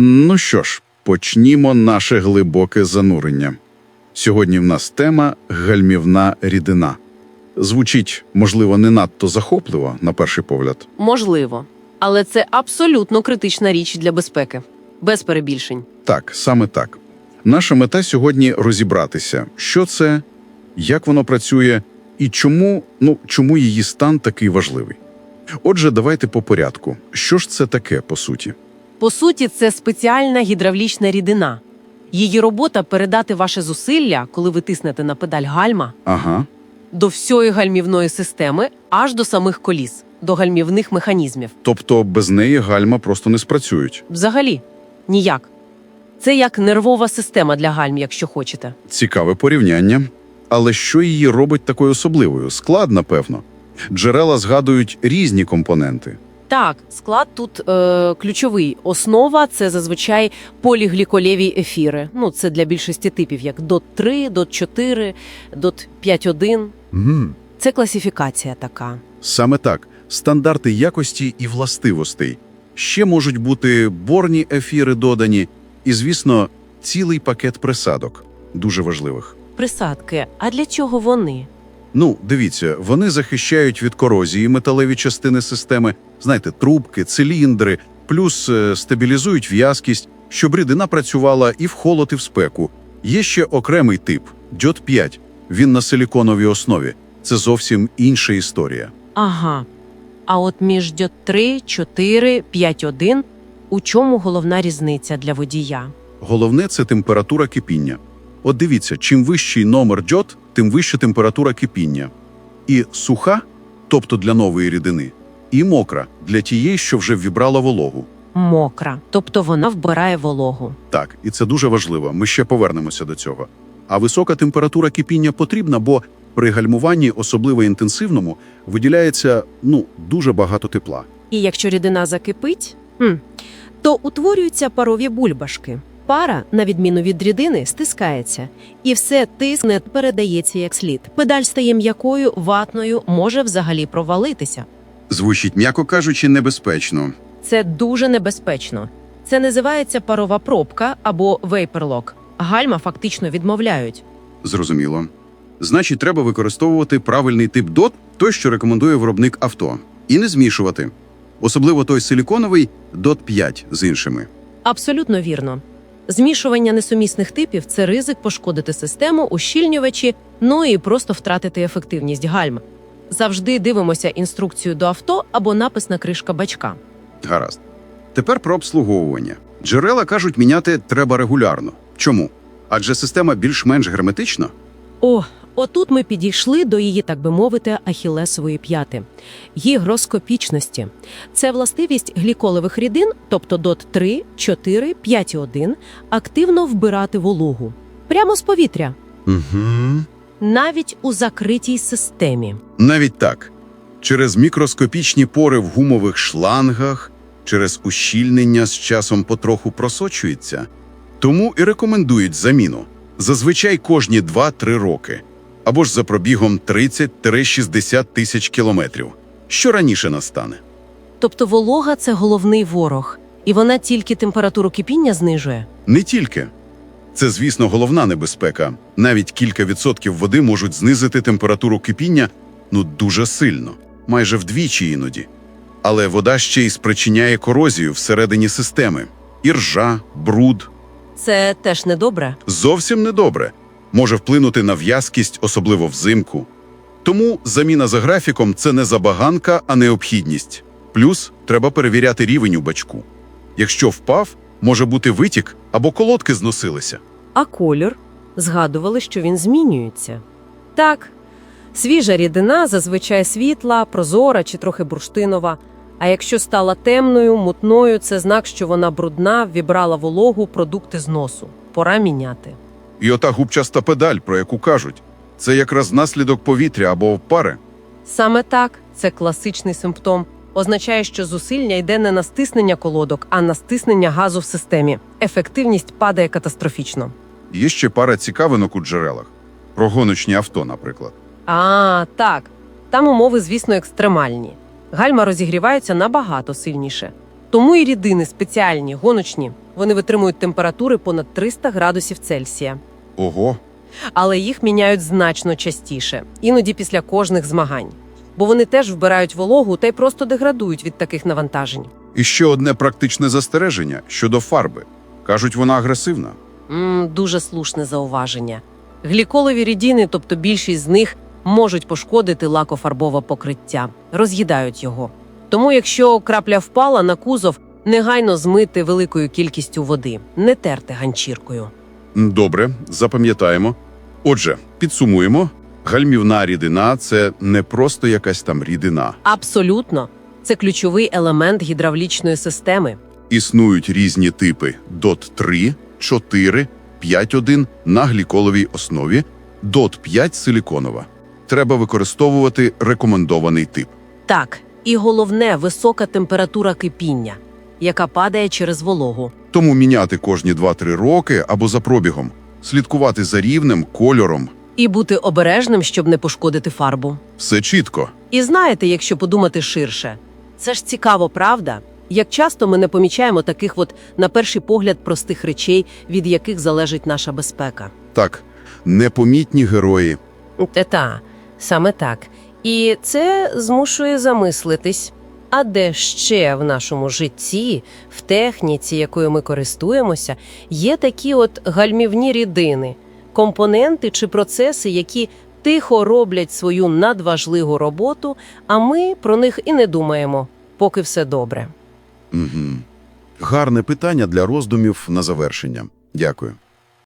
Ну що ж, почнімо наше глибоке занурення. Сьогодні в нас тема гальмівна рідина. Звучить, можливо, не надто захопливо на перший погляд. Можливо. Але це абсолютно критична річ для безпеки. Без перебільшень. Так, саме так. Наша мета сьогодні розібратися, що це, як воно працює і чому, ну, чому її стан такий важливий. Отже, давайте по порядку. Що ж це таке, по суті? По суті, це спеціальна гідравлічна рідина. Її робота передати ваше зусилля, коли ви тиснете на педаль гальма, Ага, до всієї гальмівної системи, аж до самих коліс, до гальмівних механізмів. тобто без неї гальма просто не спрацюють. Взагалі, ніяк. Це як нервова система для гальм, якщо хочете. Цікаве порівняння. Але що її робить такою особливою? Склад, напевно. Джерела згадують різні компоненти. Так, склад тут е, ключовий. Основа це зазвичай полігліколєві ефіри. Ну, це для більшості типів, як DOT 3, DOT 4, DOT 5.1. Угу. Це класифікація така. Саме так, стандарти якості і властивостей. Ще можуть бути борні ефіри додані, і, звісно, цілий пакет присадок, дуже важливих. Присадки. А для чого вони? Ну, дивіться, вони захищають від корозії металеві частини системи, знаєте, трубки, циліндри, плюс е, стабілізують в'язкість, щоб рідина працювала і в холод, і в спеку. Є ще окремий тип дьот 5 Він на силіконовій основі. Це зовсім інша історія. Ага. А от між DOT 3, 4, 5.1 у чому головна різниця для водія? Головне це температура кипіння. От дивіться, чим вищий номер дьот, тим вища температура кипіння. І суха, тобто для нової рідини, і мокра для тієї, що вже вібрала вологу. Мокра, тобто вона вбирає вологу. Так, і це дуже важливо. Ми ще повернемося до цього. А висока температура кипіння потрібна, бо при гальмуванні, особливо інтенсивному, виділяється ну дуже багато тепла. І якщо рідина закипить, Хм. То утворюються парові бульбашки. Пара, на відміну від рідини, стискається, і все тиск не передається як слід. Педаль стає м'якою, ватною, може взагалі провалитися. Звучить, м'яко кажучи, небезпечно. Це дуже небезпечно. Це називається парова пробка або вейперлок. Гальма фактично відмовляють. Зрозуміло. Значить, треба використовувати правильний тип дот, той, що рекомендує виробник авто, і не змішувати. Особливо той силіконовий дот 5 з іншими. Абсолютно вірно. Змішування несумісних типів це ризик пошкодити систему, ущільнювачі, ну і просто втратити ефективність гальм. Завжди дивимося інструкцію до авто або напис на кришка бачка. Гаразд. Тепер про обслуговування. Джерела кажуть, міняти треба регулярно. Чому? Адже система більш-менш герметична. О, отут ми підійшли до її, так би мовити, ахілесової п'яти гігроскопічності. Це властивість гліколових рідин, тобто дот 3, 4, 5,1, активно вбирати вологу прямо з повітря, Угу. Навіть у закритій системі. Навіть так. Через мікроскопічні пори в гумових шлангах, через ущільнення з часом потроху просочується. Тому і рекомендують заміну. Зазвичай кожні 2-3 роки. Або ж за пробігом 30-60 тисяч кілометрів. Що раніше настане? Тобто волога це головний ворог, і вона тільки температуру кипіння знижує. Не тільки. Це, звісно, головна небезпека. Навіть кілька відсотків води можуть знизити температуру кипіння ну дуже сильно, майже вдвічі іноді. Але вода ще й спричиняє корозію всередині системи. І ржа, бруд Це теж недобре. зовсім недобре. Може вплинути на в'язкість, особливо взимку. Тому заміна за графіком це не забаганка, а необхідність. Плюс треба перевіряти рівень у бачку. Якщо впав, може бути витік або колодки зносилися. А колір згадували, що він змінюється. Так, свіжа рідина зазвичай світла, прозора чи трохи бурштинова. А якщо стала темною, мутною, це знак, що вона брудна, вібрала вологу, продукти зносу. Пора міняти. І ота губчаста педаль, про яку кажуть, це якраз наслідок повітря або пари. Саме так, це класичний симптом. Означає, що зусилля йде не на стиснення колодок, а на стиснення газу в системі. Ефективність падає катастрофічно. Є ще пара цікавинок у джерелах. Про гоночні авто, наприклад. А, так. Там умови, звісно, екстремальні. Гальма розігріваються набагато сильніше. Тому і рідини спеціальні, гоночні, Вони витримують температури понад 300 градусів Цельсія. Ого, Але їх міняють значно частіше, іноді після кожних змагань. Бо вони теж вбирають вологу та й просто деградують від таких навантажень. і ще одне практичне застереження щодо фарби. Кажуть, вона агресивна. М, Дуже слушне зауваження. Гліколові рідіни, тобто більшість з них, можуть пошкодити лакофарбове покриття, роз'їдають його. Тому, якщо крапля впала на кузов, негайно змити великою кількістю води, не терти ганчіркою. Добре, запам'ятаємо. Отже, підсумуємо: гальмівна рідина це не просто якась там рідина. Абсолютно, це ключовий елемент гідравлічної системи. Існують різні типи ДОТ 3 4-5-1 на гліколовій основі, DOT 5 силіконова. Треба використовувати рекомендований тип. Так, і головне висока температура кипіння, яка падає через вологу. Тому міняти кожні 2-3 роки або за пробігом, слідкувати за рівнем, кольором. І бути обережним, щоб не пошкодити фарбу. Все чітко. І знаєте, якщо подумати ширше, це ж цікаво, правда? Як часто ми не помічаємо таких, от, на перший погляд, простих речей, від яких залежить наша безпека. Так, непомітні герої. Та, саме так. І це змушує замислитись. А де ще в нашому житті, в техніці, якою ми користуємося, є такі от гальмівні рідини, компоненти чи процеси, які тихо роблять свою надважливу роботу, а ми про них і не думаємо, поки все добре. Угу. Гарне питання для роздумів на завершення. Дякую.